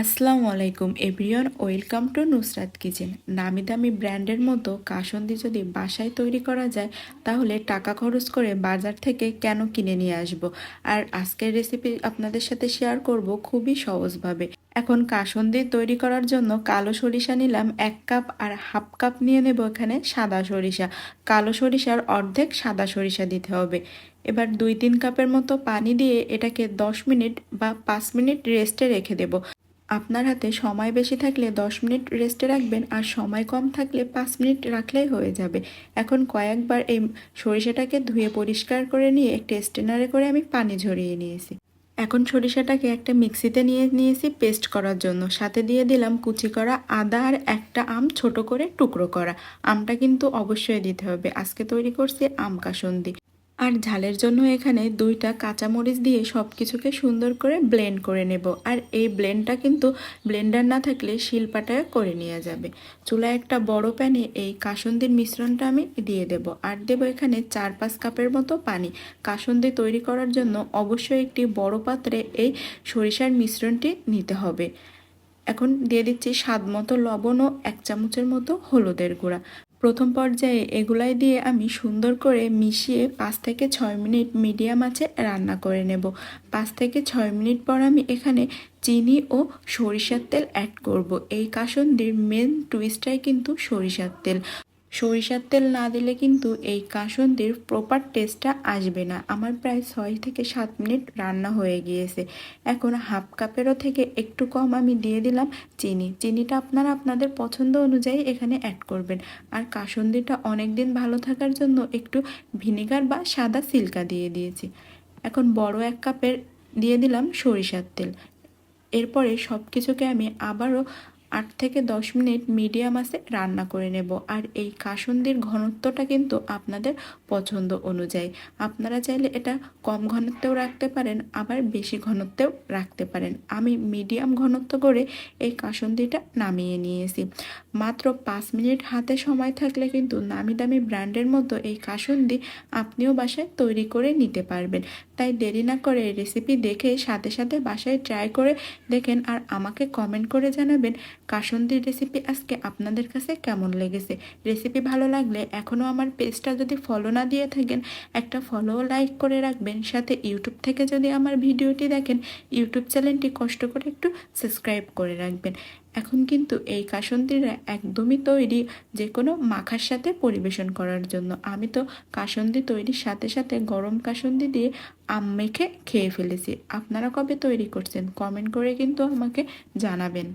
আসসালামু আলাইকুম, everyone, welcome to Nusrat kitchen. নামি দামি ব্র্যান্ডের মতো কাসন্দি যদি বাসায় তৈরি করা যায়, তাহলে টাকা খরচ করে বাজার থেকে কেন কিনে নিয়ে আসব? আর আজকের রেসিপি আপনাদের সাথে শেয়ার করব খুবই সহজভাবে। এখন কাসন্দি তৈরি করার জন্য কালো সরিষা নিলাম এক কাপ আর হাফ কাপ নিয়ে নেব এখানে সাদা সরিষা। কালো সরিষার অর্ধেক সাদা সরিষা দিতে হবে। এবার দুই তিন কাপের মতো পানি দিয়ে এটাকে দশ মিনিট বা পাঁচ মিনিট রেস্টে রেখে দেব। আপনার হাতে সময় বেশি থাকলে দশ মিনিট রেস্টে রাখবেন আর সময় কম থাকলে পাঁচ মিনিট রাখলেই হয়ে যাবে। এখন কয়েকবার এই সরিষাটাকে ধুয়ে পরিষ্কার করে নিয়ে একটা স্টেনারে করে আমি পানি ঝরিয়ে নিয়েছি। এখন সরিষাটাকে একটা মিক্সিতে নিয়ে নিয়েছি পেস্ট করার জন্য। সাথে দিয়ে দিলাম কুচি করা আদা আর একটা আম ছোট করে টুকরো করা। আমটা কিন্তু অবশ্যই দিতে হবে। আজকে তৈরি করছি আম কাসন্দি আর ঝালের জন্য এখানে দুইটা কাঁচামরিচ দিয়ে সব কিছুকে সুন্দর করে ব্লেন্ড করে নেব। আর এই ব্লেন্ডটা কিন্তু ব্লেন্ডার না থাকলে শিলপাটায় করে নেওয়া যাবে। চুলায় একটা বড় প্যানে এই কাসন্দির মিশ্রণটা আমি দিয়ে দেব। আর দেব এখানে চার পাঁচ কাপের মতো পানি। কাসন্দি তৈরি করার জন্য অবশ্যই একটি বড় পাত্রে এই সরিষার মিশ্রণটি নিতে হবে। এখন দিয়ে দিচ্ছি স্বাদ মতো লবণ ও এক চামচের মতো হলুদের গুঁড়া। প্রথম পর্যায়ে এগুলাই দিয়ে আমি সুন্দর করে মিশিয়ে পাঁচ থেকে ছয় মিনিট মিডিয়াম আছে রান্না করে নেব। পাঁচ থেকে ছয় মিনিট পর আমি এখানে চিনি ও সরিষার তেল অ্যাড করব। এই কাসন্দির মেন টুইস্টটাই কিন্তু সরিষার তেল। সরিষার তেল না দিলে কিন্তু এই কাসন্দির প্রপার টেস্টটা আসবে না। আমার প্রায় ছয় থেকে সাত মিনিট রান্না হয়ে গিয়েছে। এখন হাফ কাপেরও থেকে একটু কম আমি দিয়ে দিলাম চিনি। চিনিটা আপনারা আপনাদের পছন্দ অনুযায়ী এখানে অ্যাড করবেন। আর কাসন্দিটা অনেক দিন ভালো থাকার জন্য একটু ভিনেগার বা সাদা সিল্কা দিয়ে দিয়েছি। এখন বড় এক কাপের দিয়ে দিলাম সরিষার তেল। এরপরে সব কিছুকে আমি আবারও আট থেকে দশ মিনিট মিডিয়াম আছে রান্না করে নেব। আর এই কাসন্দির ঘনত্বটা কিন্তু আপনাদের পছন্দ অনুযায়ী। আপনারা চাইলে এটা কম ঘনত্বেও রাখতে পারেন, আবার বেশি ঘনত্বেও রাখতে পারেন। আমি মিডিয়াম ঘনত্ব করে এই কাসন্দিটা নামিয়ে নিয়েছি। মাত্র পাঁচ মিনিট হাতে সময় থাকলে কিন্তু নামি দামি ব্র্যান্ডের মতো এই কাসন্দি আপনিও বাসায় তৈরি করে নিতে পারবেন। তাই দেরি না করে রেসিপি দেখে সাথে সাথে বাসায় ট্রাই করে দেখেন আর আমাকে কমেন্ট করে জানাবেন কাসন্দির রেসিপি আজকে আপনাদের কাছে কেমন লেগেছে। রেসিপি ভালো লাগলে এখনও আমার পেজটা যদি ফলো না দিয়ে থাকেন, একটা ফলো লাইক করে রাখবেন। সাথে ইউটিউব থেকে যদি আমার ভিডিওটি দেখেন ইউটিউব চ্যানেলটি কষ্ট করে একটু সাবস্ক্রাইব করে রাখবেন। এখন কিন্তু এই কাসন্দিরা একদমই তৈরি যে কোনো মাখার সাথে পরিবেশন করার জন্য। আমি তো কাসন্দি তৈরির সাথে সাথে গরম কাসন্দি দিয়ে আম মেখে খেয়ে ফেলেছি। আপনারা কবে তৈরি করছেন? কমেন্ট করে কিন্তু আমাকে জানাবেন।